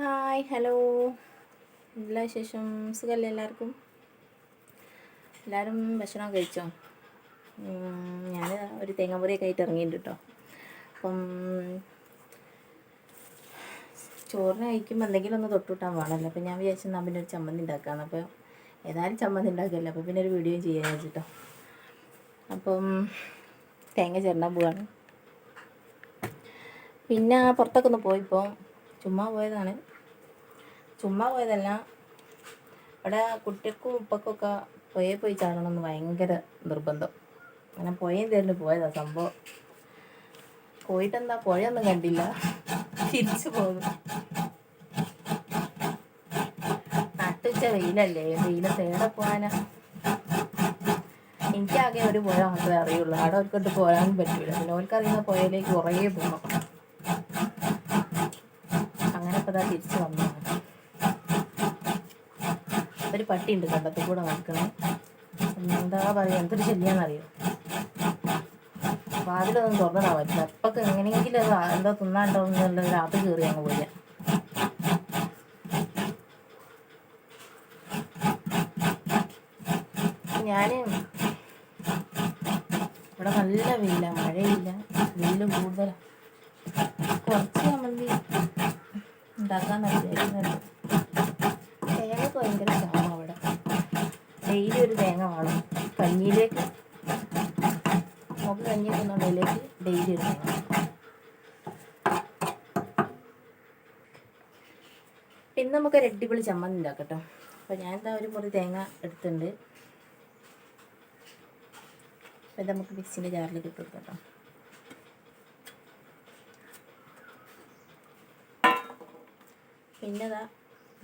Hi hello. എല്ലാ വിശേഷം? സുഖമല്ലേ എല്ലാവർക്കും? എല്ലാവരും ഭക്ഷണം കഴിച്ചോ? ഞാൻ ഒരു തേങ്ങാപ്പുറിയൊക്കെ ആയിട്ട് ഇറങ്ങിയിട്ടുണ്ട് കേട്ടോ. അപ്പം ചോറിന് കഴിക്കുമ്പോൾ എന്തെങ്കിലും ഒന്ന് തൊട്ടുവിട്ടാൻ പാടല്ലോ? അപ്പം ഞാൻ വിചാരിച്ചു എന്നാൽ പിന്നെ ഒരു ചമ്മന്തി ഉണ്ടാക്കാമെന്ന് അപ്പോൾ ഏതായാലും ചമ്മന്തി ഉണ്ടാക്കില്ല അപ്പോൾ പിന്നെ ഒരു വീഡിയോ ചെയ്യാൻ വെച്ചിട്ടോ അപ്പം തേങ്ങ ചേർന്നാൽ പോവാണ്. പിന്നെ പുറത്തൊക്കെ ഒന്ന് പോയിപ്പോൾ ചുമ്മാ പോയതാണ്. ചുമ്മാ പോയതല്ല. ഇവിടെ കുട്ടിക്കും ഉപ്പക്കൊക്കെ പുഴയിൽ പോയി ചാടണം എന്ന് ഭയങ്കര നിർബന്ധം. അങ്ങനെ പുഴയും തരുന്നു പോയതാ സംഭവം. പോയിട്ടെന്താ? പുഴയൊന്നും കണ്ടില്ല. തിരിച്ചു പോകും നട്ടുച്ച വെയിലല്ലേ? വെയിൽ തേടെ പോകാനാ എനിക്കാകെ ഒരു പുഴ മാത്രമേ അറിയുള്ളൂ. അവിടെ അവർക്കൊട്ട് പോരാനും പറ്റൂല. പിന്നെ അവർക്കറിയുന്ന പുഴയിലേക്ക് കുറേ പോകണം അങ്ങനെ ഇപ്പൊ തിരിച്ചു വന്നതാണ് ഒരു പട്ടിയുണ്ട് കണ്ടത്തിൽ കൂടെ നടക്കുന്നത് എന്താ പറയുക എന്തൊരു ശല്യാന്നറിയോ? വാതിലൊന്നും തുറന്നാ പറ്റില്ല. അപ്പൊക്കെ എങ്ങനെയെങ്കിലും ആ- എന്താ തിന്നാണ്ടാവും എന്നുള്ള രാത്രി കയറി അങ്ങ് പോയ. ഞാൻ ഇവിടെ നല്ല വെയില. മഴയില്ല. വില്ല് കൂടുതലാണ് കുറച്ച് നമ്മൾ ഉണ്ടാക്കാൻ വിചാരിക്കുന്നുണ്ട് തേങ്ങക്ക് ഭയങ്കര ക്ഷാമം അവിടെ ഡെയിലി ഒരു തേങ്ങ വേണം കഞ്ഞിയിലേക്ക് നമുക്ക് കഞ്ഞി തിന്നുള്ളതിലേക്ക് ഡെയിലി ഒരു തേങ്ങ പിന്നെ നമുക്ക് ഒരു അടിപൊളി ചമ്മന്തി ഉണ്ടാക്കട്ടോ. അപ്പോൾ ഞാൻ എന്താ ഒരു മുറി തേങ്ങ എടുത്തിട്ടുണ്ട്. അപ്പോൾ ഇത് നമുക്ക് ഇട്ട് കൊടുക്കാം കേട്ടോ. പിന്നെ ഇതാ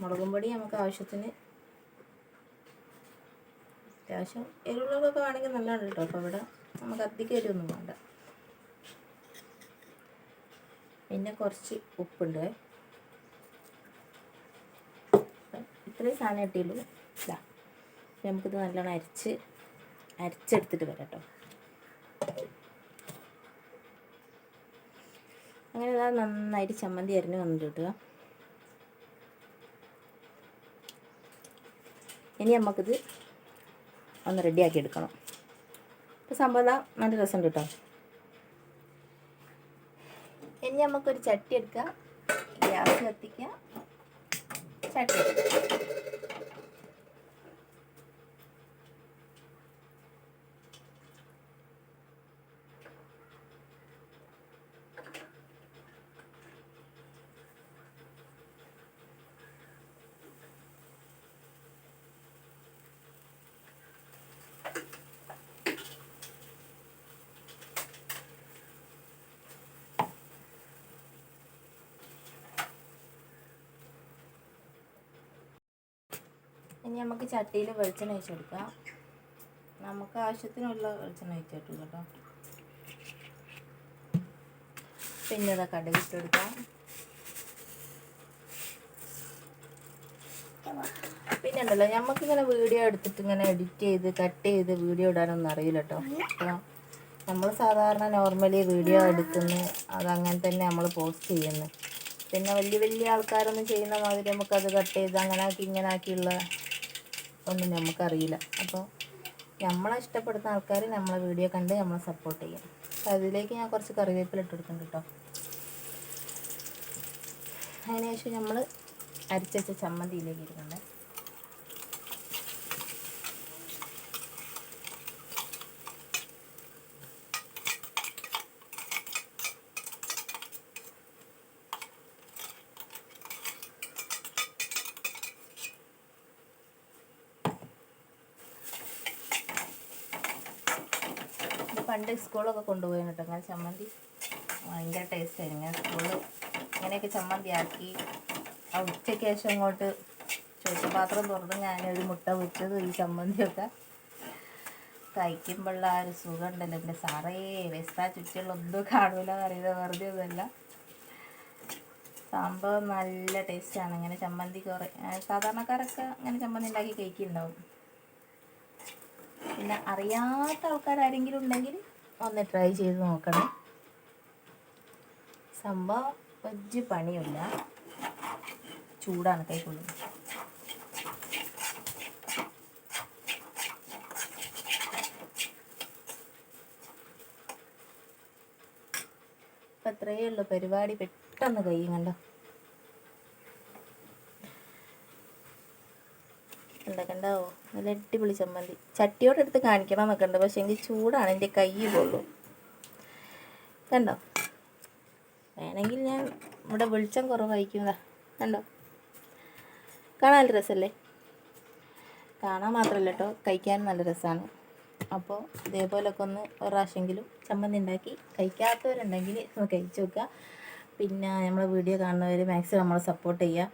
മുളകും പൊടി നമുക്ക് ആവശ്യത്തിന് അത്യാവശ്യം എരിവുള്ളതൊക്കെ വേണമെങ്കിൽ നല്ലതാണ് കേട്ടോ. അപ്പോൾ ഇവിടെ നമുക്ക് അധികം എരിവൊന്നും വേണ്ട. പിന്നെ കുറച്ച് ഉപ്പുണ്ട്. ഇത്രയും സാധനം കിട്ടിയുള്ളൂ ഇതാ നമുക്കിത് നല്ലോണം അരിച്ച് അരിച്ചെടുത്തിട്ട് വരാം കേട്ടോ. അങ്ങനെ ഇതാ നന്നായിട്ട് ചമ്മന്തി അരിഞ്ഞ് വന്നിട്ട് കിട്ടുക ഇനി നമുക്കിത് ഒന്ന് റെഡിയാക്കി എടുക്കണം. ഇപ്പോൾ സംഭവം നല്ല രസമുണ്ട് കേട്ടോ. ഇനി നമുക്കൊരു ചട്ടി എടുക്കാം. ഗ്യാസ് കത്തിക്കുക ചട്ടി. ഇനി നമുക്ക് ചട്ടിയിൽ വെളിച്ചെണ്ണ ഒഴിച്ചെടുക്കാം നമുക്ക് ആവശ്യത്തിനുള്ള വെളിച്ചെണ്ണ ഒഴിച്ചിട്ടു കേട്ടോ. പിന്നെ ഇതാ കടുക് പിന്നെ ഉണ്ടല്ലോ നമുക്കിങ്ങനെ വീഡിയോ എടുത്തിട്ട് ഇങ്ങനെ എഡിറ്റ് ചെയ്ത് കട്ട് ചെയ്ത് വീഡിയോ ഇടാനൊന്നും അറിയില്ല കേട്ടോ. നമ്മൾ സാധാരണ നോർമലി വീഡിയോ എടുക്കുന്നു അതങ്ങനെ തന്നെ നമ്മൾ പോസ്റ്റ് ചെയ്യുന്നു. പിന്നെ വലിയ വലിയ ആൾക്കാരൊന്നും ചെയ്യുന്ന മാതിരി നമുക്കത് കട്ട് ചെയ്ത് അങ്ങനെ ആക്കി ഇങ്ങനെ ആക്കിയുള്ള ഒന്നും നമുക്കറിയില്ല. അപ്പോൾ നമ്മളെ ഇഷ്ടപ്പെടുന്ന ആൾക്കാർ നമ്മളെ വീഡിയോ കണ്ട് നമ്മളെ സപ്പോർട്ട് ചെയ്യും. അതിലേക്ക് ഞാൻ കുറച്ച് കറിവേപ്പില ഇട്ട് കൊടുക്കുന്നുണ്ട് കേട്ടോ അതിനുശേഷം നമ്മൾ അരിച്ചുവെച്ച ചമ്മന്തിയിലേക്ക് ഇരിക്കണ്ടേ ഇത് പണ്ട് സ്കൂളൊക്കെ കൊണ്ടുപോയി കേട്ടോ അങ്ങനെ ചമ്മന്തി ഭയങ്കര ടേസ്റ്റ് ആയിരുന്നു. ഇങ്ങനെ സ്കൂളിൽ ഇങ്ങനെയൊക്കെ ചമ്മന്തി ആക്കി. ആ ഉച്ചയ്ക്ക് ശേഷം ഇങ്ങോട്ട് ചോറ്റുപാത്രം തുറന്ന് ഞാനൊരു മുട്ട വെച്ചത് ഈ ചമ്മന്തിയൊക്കെ കഴിക്കുമ്പോഴുള്ള ആ ഒരു സുഖം ഉണ്ടല്ലോ പിന്നെ സാറേ വെസ്താ ചുറ്റുള്ള ഒന്നും കാണൂല അറിയുന്നത് വെറുതെ ഒന്നുമല്ല. സംഭവം നല്ല ടേസ്റ്റാണ് ഇങ്ങനെ ചമ്മന്തി കുറേ സാധാരണക്കാരൊക്കെ അങ്ങനെ ചമ്മന്തി ഉണ്ടാക്കി കഴിക്കുന്നുണ്ടാവും. പിന്നെ അറിയാത്ത ആൾക്കാരാരെങ്കിലും ഉണ്ടെങ്കിൽ ഒന്ന് ട്രൈ ചെയ്ത് നോക്കണം. സംഭവം വെജ് പണിയില്ല ചൂടാണ് കൈ കൊള്ളുന്നത്. അപ്പം അത്രയേ ഉള്ളൂ. പരിപാടി പെട്ടെന്ന് കഴിയും കണ്ടോ? കണ്ടാവോ നല്ല അടിപൊളി ചമ്മന്തി. ചട്ടിയോടെ എടുത്ത് കാണിക്കണം എന്നൊക്കെ ഉണ്ട് പക്ഷേ എനിക്ക് ചൂടാണ് എന്റെ കൈ പോളൂ കണ്ടോ? വേണമെങ്കിൽ ഞാൻ ഇവിടെ വെളിച്ചം കുറവായിരിക്കുന്നതാ കണ്ടോ? കാണാൻ നല്ല രസമല്ലേ കാണാൻ മാത്രമല്ല കേട്ടോ കഴിക്കാൻ നല്ല രസമാണ്. അപ്പോൾ ഇതേപോലൊക്കെ ഒന്ന് ഒരു പ്രാവശ്യമെങ്കിലും ചമ്മന്തി ഉണ്ടാക്കി കഴിക്കാത്തവരുണ്ടെങ്കിൽ കഴിച്ചു നോക്കുക. പിന്നെ നമ്മളെ വീഡിയോ കാണുന്നവർ മാക്സിമം നമ്മളെ സപ്പോർട്ട് ചെയ്യുക.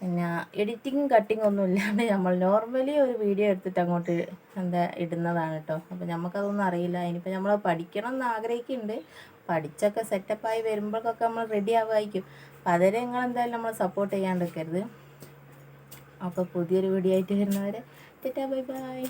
പിന്നെ എഡിറ്റിങ് കട്ടിങ് ഒന്നും ഇല്ലാണ്ട് നമ്മൾ നോർമലി ഒരു വീഡിയോ എടുത്തിട്ട് അങ്ങോട്ട് എന്താ ഇടുന്നതാണ് കേട്ടോ അപ്പോൾ നമുക്കതൊന്നും അറിയില്ല. ഇനിയിപ്പോൾ നമ്മൾ പഠിക്കണം എന്ന് ആഗ്രഹിക്കുന്നുണ്ട്. പഠിച്ചൊക്കെ സെറ്റപ്പായി വരുമ്പോഴൊക്കെ നമ്മൾ റെഡി ആവുമായിരിക്കും. അപ്പം അതുവരെ നിങ്ങൾ എന്തായാലും നമ്മൾ സപ്പോർട്ട് ചെയ്യാണ്ടിരിക്കരുത് അപ്പോൾ പുതിയൊരു വീഡിയോ ആയിട്ട് വരുന്നവരെ ടെറ്റാ ബൈ ബൈ